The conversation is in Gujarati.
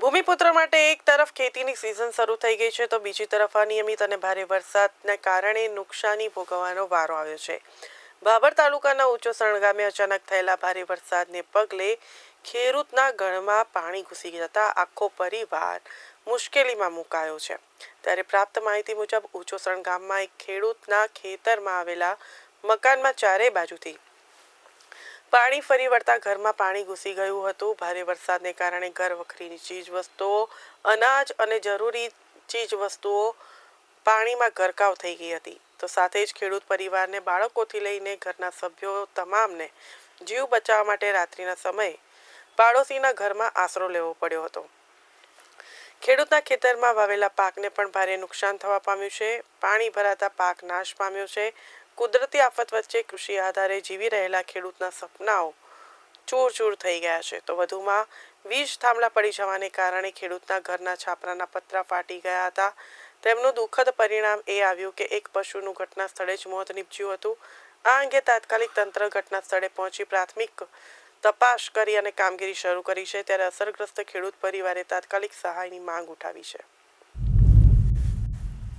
ભૂમિપુત્ર માટે એક તરફ ખેતીની સિઝન શરૂ થઈ ગઈ છે, તો બીજી તરફ અનિયમિત અને ભારે વરસાદને કારણે નુકસાની ભોગવવાનો વારો આવ્યો છે. બાબર તાલુકાના ઉચ્ચસણ ગામે અચાનક થયેલા ભારે વરસાદને પગલે ખેડૂતના ગળમાં પાણી ઘૂસી જતા આખો પરિવાર મુશ્કેલીમાં મુકાયો છે. ત્યારે પ્રાપ્ત માહિતી મુજબ ઉચ્ચસણ ગામમાં એક ખેડૂતના ખેતરમાં આવેલા મકાનમાં ચારે બાજુથી પાણી ફરી વળતા ઘરમાં પાણી ઘૂસી ગયું હતું. ભારે વરસાદને કારણે ઘર વખરીની ચીજ વસ્તુઓ અનાજ અને જરૂરી ચીજ વસ્તુઓ પાણીમાં ગરકાવ થઈ ગઈ હતી. તો સાથે જ ખેડૂત પરિવારને બાળકોથી લઈને ઘરના સભ્યો તમામને જીવ બચાવવા માટે રાત્રિના સમયે પાડોશીના ઘરમાં આશરો લેવો પડ્યો હતો. ખેડૂતના ખેતરમાં વાવેલા પાકને પણ ભારે નુકસાન થવા પામ્યું છે. પાણી ભરાતા પાક નાશ પામ્યો છે. કુદરતી આફત વચ્ચે કૃષિ આધારે જીવી રહેલા ખેડૂતના સપનાઓ ચૂર ચૂર થઈ ગયા છે. તો વધુમાં વીજ થાંભલા પડી જવાને કારણે ખેડૂતના ઘરના છાપરાના પતરા ફાટી ગયા હતા. તેમનું દુઃખદ પરિણામ એ આવ્યું કે એક પશુનું ઘટના સ્થળે જ મોત નીપજ્યું હતું. આ અંગે તાત્કાલિક તંત્ર ઘટના સ્થળે પહોંચી પ્રાથમિક તપાસ કરી અને કામગીરી શરૂ કરી છે. ત્યારે અસરગ્રસ્ત ખેડૂત પરિવારે તાત્કાલિક સહાયની માંગ ઉઠાવી છે.